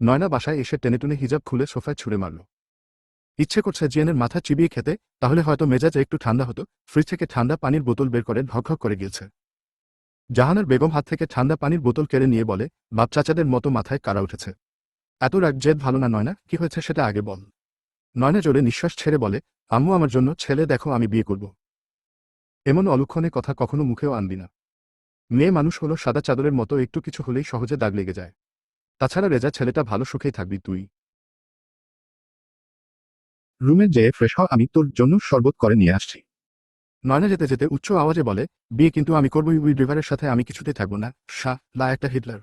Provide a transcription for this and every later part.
নয়না বাসায় এসে টেনে টুনে হিজাব খুলে সোফায় ছুঁড়ে মারল। ইচ্ছে করছে জিয়ানের মাথা চিবিয়ে খেতে, তাহলে হয়তো মেজাজে একটু ঠান্ডা হতো, ফ্রিজ থেকে ঠান্ডা পানির বোতল বের করে ঢকঢক করে গিয়েছে। জাহানার বেগম হাত থেকে ঠান্ডা পানির বোতল কেড়ে নিয়ে বলে, বাপ চাচাদের মতো মাথায় কারা উঠেছে। এত রাগ জেদ ভালো না নয়না, কি হয়েছে সেটা আগে বল। নয়না জোরে নিঃশ্বাস ছেড়ে বলে, আম্মু আমার জন্য ছেলে, দেখো আমি বিয়ে করব। এমন অলক্ষণে কথা কখনো মুখেও আনবি না। মেয়ে মানুষ হলো সাদা চাদরের মতো, একটু কিছু হলেই সহজে দাগ লেগে যায়। তাছাড়া রেজা ছেলেটা ভালো সুখেই থাকবি তুই। রুমে যেয়ে ফ্রেশ হ আমি তোর জন্য শরবত করে নিয়ে আসছি। নয়না যেতে যেতে উচ্চ আওয়াজে বলে, বিয়ে কিন্তু আমি করবই উই ড্রাইভারের সাথে আমি কিছুতেই থাকব না। শাহ, লা একটা হিটলার।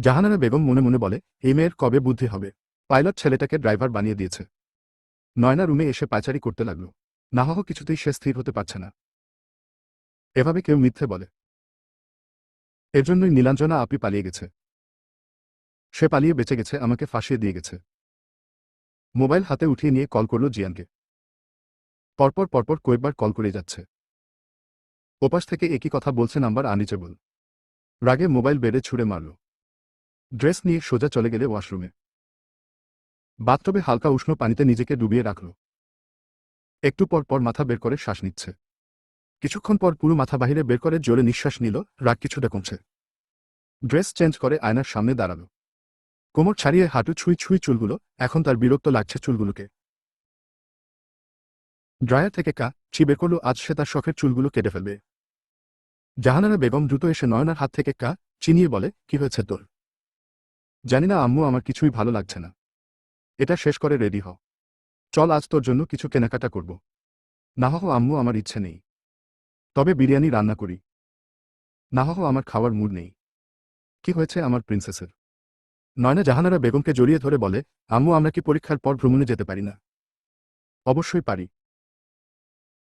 জাহানারা বেগম মনে মনে বলে, এই মেয়ের কবে বুদ্ধি হবে? পাইলট ছেলেটাকে ড্রাইভার বানিয়ে দিয়েছে। নয়না রুমে এসে পায়চারি করতে লাগল। না হওয়া কিছুতেই সে স্থির হতে পারছে না। এভাবে কেউ মিথ্যে বলে। এর জন্যই নীলাঞ্জনা আপি পালিয়ে গেছে। সে পালিয়ে বেঁচে গেছে, আমাকে ফাঁসিয়ে দিয়ে গেছে। মোবাইল হাতে উঠিয়ে নিয়ে কল করল জিয়ানকে। পরপর পরপর কয়েকবার কল করে যাচ্ছে। ওপাশ থেকে একই কথা বলছে নাম্বার আনরিচেবল। রাগে মোবাইল বেড়ে ছুঁড়ে মারল। ড্রেস নিয়ে সোজা চলে গেলে ওয়াশরুমে। বাথটবে হালকা উষ্ণ পানিতে নিজেকে ডুবিয়ে রাখল। একটু পর পর মাথা বের করে শ্বাস নিচ্ছে। কিছুক্ষণ পর পুরো মাথা বাহিরে বের করে জোরে নিঃশ্বাস নিল, রাগ কিছুটা কমছে। ড্রেস চেঞ্জ করে আয়নার সামনে দাঁড়াল। কোমর ছাড়িয়ে হাঁটু ছুঁই ছুঁই চুলগুলো, এখন তার বিরক্ত লাগছে চুলগুলোকে। ড্রায়ার থেকে কা চি বের করল, আজ সে তার শখের চুলগুলো কেটে ফেলবে। জাহানারা বেগম দ্রুত এসে নয়নার হাত থেকে কা চিনিয়ে বলে, কি হয়েছে তোর? জানি না, আম্মু, আমার কিছুই ভালো লাগছে না। এটা শেষ করে রেডি হ। চল, আজ তোর জন্য কিছু কেনাকাটা করব। না হো আম্মু, আমার ইচ্ছে নেই। তবে বিরিয়ানি রান্না করি। না হো আমার খাওয়ার মুড নেই। কি হয়েছে আমার প্রিন্সেসের? নয়না জাহানারা বেগমকে জড়িয়ে ধরে বলে, আম্মু, আমরা কি পরীক্ষার পর ভ্রমণে যেতে পারি না? অবশ্যই পারি।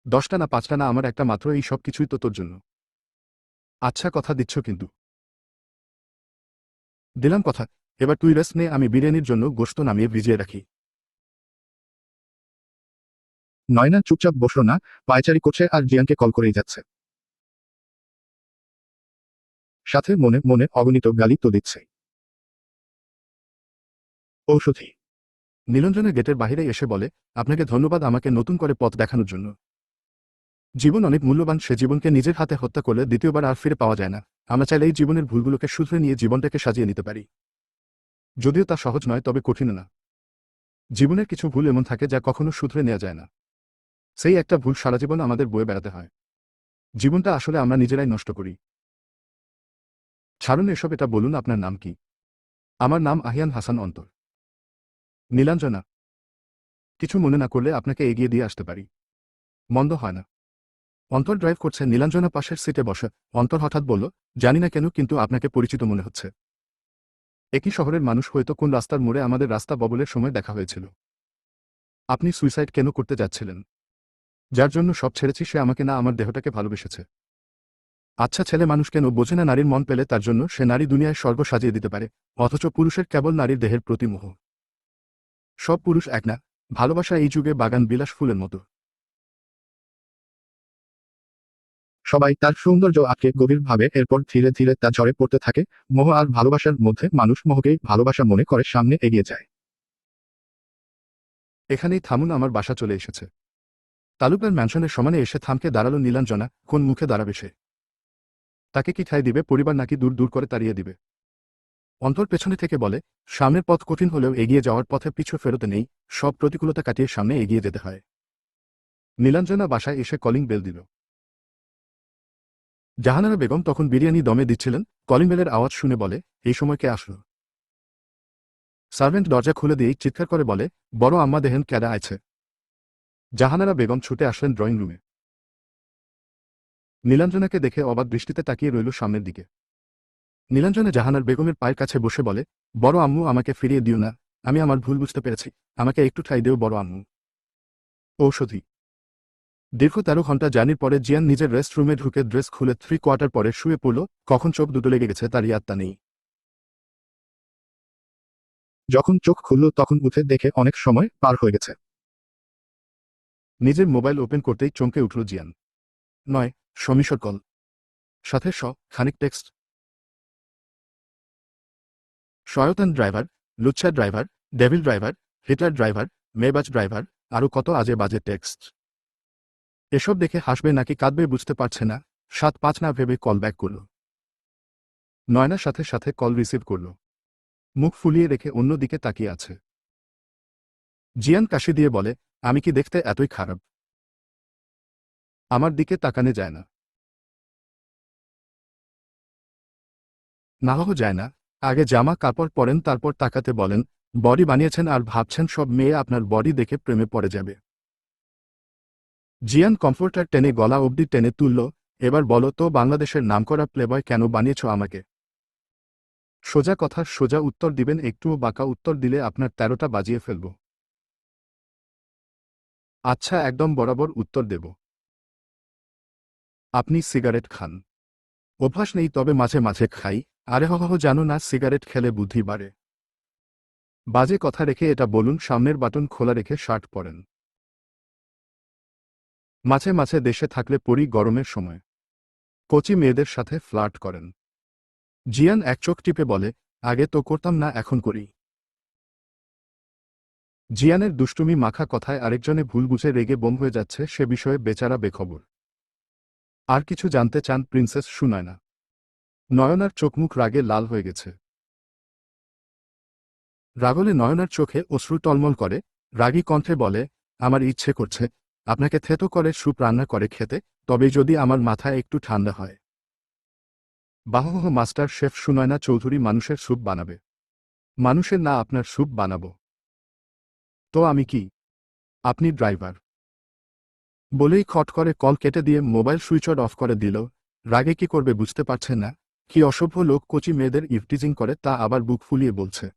দশটা না পাঁচটা না আমার একটা মাত্র এই সব কিছুই তো তোর জন্য। আচ্ছা কথা দিচ্ছ কিন্তু। দিলাম কথা, এবার তুই রেস্ট নে, আমি বিরিয়ানির জন্য গোস্ত নামিয়ে ভিজিয়ে রাখি। নয়না চুপচাপ বসল না, পায়চারি করছে আর জিয়ানকে কল করেই যাচ্ছে। সাথে মনে মনে অগণিত গালি তো দিচ্ছে। ঔষধি। নীলঞ্জনের গেটের বাইরে এসে বলে, আপনাকে ধন্যবাদ আমাকে নতুন করে পথ দেখানোর জন্য। জীবন অনেক মূল্যবান, সে জীবনকে নিজের হাতে হত্যা করলে দ্বিতীয়বার আর ফিরে পাওয়া যায় না। আমরা চাইলে এই জীবনের ভুলগুলোকে শুধরে নিয়ে জীবনটাকে সাজিয়ে নিতে পারি। যদিও তা সহজ নয়, তবে কঠিন না। জীবনের কিছু ভুল এমন থাকে যা কখনো শুধরে নেওয়া যায় না। সেই একটা ভুল সারা জীবন আমাদের বয়ে বেড়াতে হয়। জীবনটা আসলে আমরা নিজেরাই নষ্ট করি। ছাড়ুন এসব, এটা বলুন আপনার নাম কি? আমার নাম আহিয়ান হাসান অন্তর। নীলাঞ্জনা, কিছু মনে না করলে আপনাকে এগিয়ে দিয়ে আসতে পারি। মন্দ হয় না। অন্তর ড্রাইভ করছে, নীলাঞ্জনা পাশের সিটে বসে। অন্তর হঠাৎ বলল, জানি না কেন, কিন্তু আপনাকে পরিচিত মনে হচ্ছে। একই শহরের মানুষ হয়তো কোন রাস্তার মোড়ে আমাদের রাস্তা ববলের সময় দেখা হয়েছিল। আপনি সুইসাইড কেন করতে যাচ্ছিলেন? যার জন্য সব ছেড়েছি, সে আমাকে না আমার দেহটাকে ভালোবেসেছে। আচ্ছা ছেলে মানুষ কেন বোঝে না নারীর মন পেলে তার জন্য সে নারী দুনিয়ায় স্বর্গ সাজিয়ে দিতে পারে, অথচ পুরুষের কেবল নারীর দেহের প্রতি মোহ সব পুরুষ এক না, ভালোবাসা এই যুগে বাগান বিলাস ফুলের মতো। সবাই তার সৌন্দর্য আটকে গভীরভাবে, এরপর ধীরে ধীরে তা ঝরে পড়তে থাকে। মোহ আর ভালোবাসার মধ্যে মানুষ মোহকেই ভালোবাসা মনে করে সামনে এগিয়ে যায়। এখানেই থামুন, আমার বাসা চলে এসেছে। তালুকদার ম্যানশনের সমানে এসে থামকে দাঁড়াল নীলাঞ্জনা, কোন মুখে দাঁড়াবে সে? তাকে কি ঠাই দিবে? পরিবার নাকি দূর দূর করে তাড়িয়ে দিবে? অন্তর পেছনে থেকে বলে, সামনের পথ কঠিন হলেও এগিয়ে যাওয়ার পথে পিছু ফেরতে নেই, সব প্রতিকূলতা কাটিয়ে সামনে এগিয়ে যেতে হয়। নীলাঞ্জনা বাসায় এসে কলিং বেল দিল। জাহানারা বেগম তখন বিরিয়ানি দমে দিচ্ছিলেন, কলিং বেলের আওয়াজ শুনে বলে, এই সময় কে আসলো? সার্ভেন্ট দরজা খুলে দিয়েই চিৎকার করে বলে, বড় আম্মা দেহেন ক্যাডা আছে জাহানারা বেগম ছুটে আসলেন ড্রয়িং রুমে। নীলাঞ্জনাকে দেখে অবাক দৃষ্টিতে তাকিয়ে রইল সামনের দিকে। নীলাঞ্জনা জাহানার বেগমের পায়ের কাছে বসে বলে, বড় আম্মু, আমাকে ফিরিয়ে দিও না। আমি আমার ভুল বুঝতে পেরেছি। আমাকে একটু ঠাই দেও, বড় আম্মু। ঔষধি। দীর্ঘ তেরো ঘণ্টা জার্নির পরে জিয়ান নিজের রেস্ট রুমে ঢুকে ড্রেস খুলে থ্রি কোয়ার্টার পরে শুয়ে পড়ল। কখন চোখ দুটো লেগে গেছে তার ইয়াত্তা নেই। যখন চোখ খুলল, তখন উঠে দেখে অনেক সময় পার হয়ে গেছে। নিজের মোবাইল ওপেন করতেই চমকে উঠল জিয়ান। নয় সমীশ্বর কল। সাথে স খানিক টেক্সট। শয়তান driver লুচ্ছা driver devil driver Hitler driver মেবাজ driver আরও কত আজে বাজে টেক্সট এসব দেখে হাসবে নাকি কাঁদবে বুঝতে পারছে না। সাত পাঁচ না ভেবে কল ব্যাক করল। নয়নার সাথে সাথে কল রিসিভ করল। মুখ ফুলিয়ে রেখে অন্যদিকে তাকিয়ে আছে। জিয়ান কাশি দিয়ে বলে, আমি কি দেখতে এতই খারাপ? আমার দিকে তাকানে যায় না। নাহ যায় না। আগে জামা কাপড় পরেন, তারপর তাকাতে বলেন, বডি বানিয়েছেন আর ভাবছেন সব মেয়ে আপনার বডি দেখে প্রেমে পড়ে যাবে। জিয়ান কমফোর্টার টেনে গলা অবধি টেনে তুলল, এবার বলো তো বাংলাদেশের নামকরা প্লেবয় কেন বানিয়েছ আমাকে? সোজা কথা, সোজা উত্তর দিবেন, একটুও বাঁকা উত্তর দিলে আপনার তেরোটা বাজিয়ে ফেলব। আচ্ছা একদম বরাবর উত্তর দেব। আপনি সিগারেট খান। অভ্যাস নেই, তবে মাঝে মাঝে খাই। আরে হহ জানো না, সিগারেট খেলে বুদ্ধি বাড়ে। বাজে কথা রেখে এটা বলুন, সামনের বাটন খোলা রেখে শার্ট পরেন। মাঝে মাঝে দেশে থাকলে পরি গরমের সময়। কচি মেয়েদের সাথে ফ্লার্ট করেন। জিয়ান এক চোখ টিপে বলে, আগে তো করতাম না, এখন করি। জিয়ানের দুষ্টুমি মাখা কথায় আরেকজনে ভুল বুঝে রেগে বোম হয়ে যাচ্ছে, সে বিষয়ে বেচারা বেখবর। আর কিছু জানতে চান প্রিন্সেস সুনয়না। নয়নার চোখমুখ রাগে লাল হয়ে গেছে। রাগলে নয়নার চোখে অশ্রু টলমল করে, রাগী কণ্ঠে বলে, আমার ইচ্ছে করছে, আপনাকে থেতো করে স্যুপ রান্না করে খেতে তবে যদি আমার মাথায় একটু ঠান্ডা হয়। বাহহ মাস্টার শেফ সুনয়না চৌধুরী মানুষের স্যুপ বানাবে। মানুষের না আপনার স্যুপ বানাবো। তো আমি কি? আপনি ড্রাইভার। বলেই খট করে কল কেটে দিয়ে মোবাইল সুইচ অফ করে দিল। রাগে কি করবে বুঝতে পারছে না? কি অসভ্য লোক কচি মেয়েদের ইফটিজিং করে তা আবার বুক ফুলিয়ে বলছে।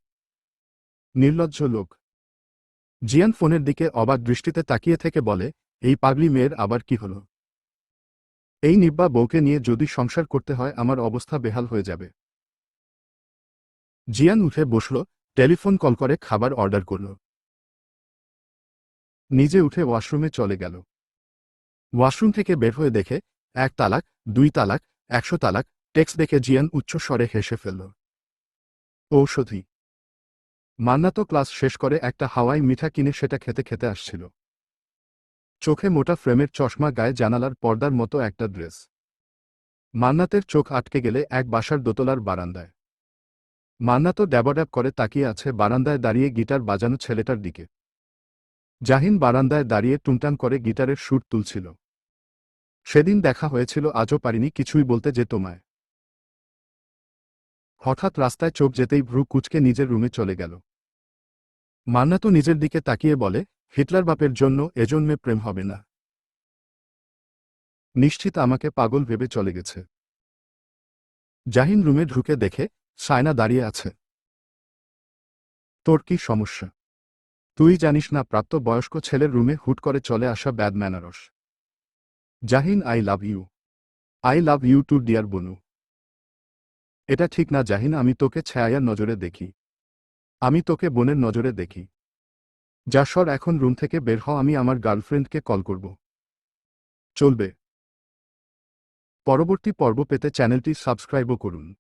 নির্লজ্জ লোক। জিয়ান ফোনের দিকে অবাক দৃষ্টিতে তাকিয়ে থেকে বলে, এই পাগলি মেয়ের আবার কি হল? এই নিব্বা বউকে নিয়ে যদি সংসার করতে হয় আমার অবস্থা বেহাল হয়ে যাবে। জিয়ান উঠে বসল, টেলিফোন কল করে খাবার অর্ডার করল। নিজে উঠে ওয়াশরুমে চলে গেল। ওয়াশরুম থেকে বের হয়ে দেখে, এক তালাক, দুই তালাক, একশো তালাক টেক্সট দেখে জিয়ান উচ্চ স্বরে হেসে ফেলল। ঔষধি। মান্না তো ক্লাস শেষ করে একটা হাওয়াই মিঠা কিনে সেটা খেতে খেতে আসছিল। চোখে মোটা ফ্রেমের চশমা, গায়ে জানালার পর্দার মতো একটা ড্রেস। মান্নাতের চোখ আটকে গেলে এক বাসার দোতলার বারান্দায়। মান্না তো ড্যাবড্যাব করে তাকিয়ে আছে বারান্দায় দাঁড়িয়ে গিটার বাজানো ছেলেটার দিকে। জাহিন বারান্দায় দাঁড়িয়ে টুংটাং করে গিটারের সুর তুলছিল। সেদিন দেখা হয়েছিল আজও পারিনি কিছুই বলতে যে তোমায়। হঠাৎ রাস্তায় চোখ যেতেই ভ্রু কুচকে নিজের রুমে চলে গেল। মান্না তো নিজের দিকে তাকিয়ে বলে, হিটলার বাপের জন্য এজন্মে প্রেম হবে না। নিশ্চিত আমাকে পাগল ভেবে চলে গেছে। জাহিন রুমে ঢুকে দেখে সায়না দাঁড়িয়ে আছে। তোর কি সমস্যা? তুই জানিস না প্রাপ্ত বয়স্ক ছেলের রুমে হুট করে চলে আসা bad manners. Zahin, I love you. I love you too dear বনু। এটা ঠিক না, জাহিন, আমি তোকে ছায়ার নজরে দেখি। আমি তোকে বোনের নজরে দেখি। যাসর এখন রুম থেকে বের হও, আমি আমার গার্লফ্রেন্ডকে কল করব। চলবে। পরবর্তী পর্ব পেতে চ্যানেলটি সাবস্ক্রাইবও করুন।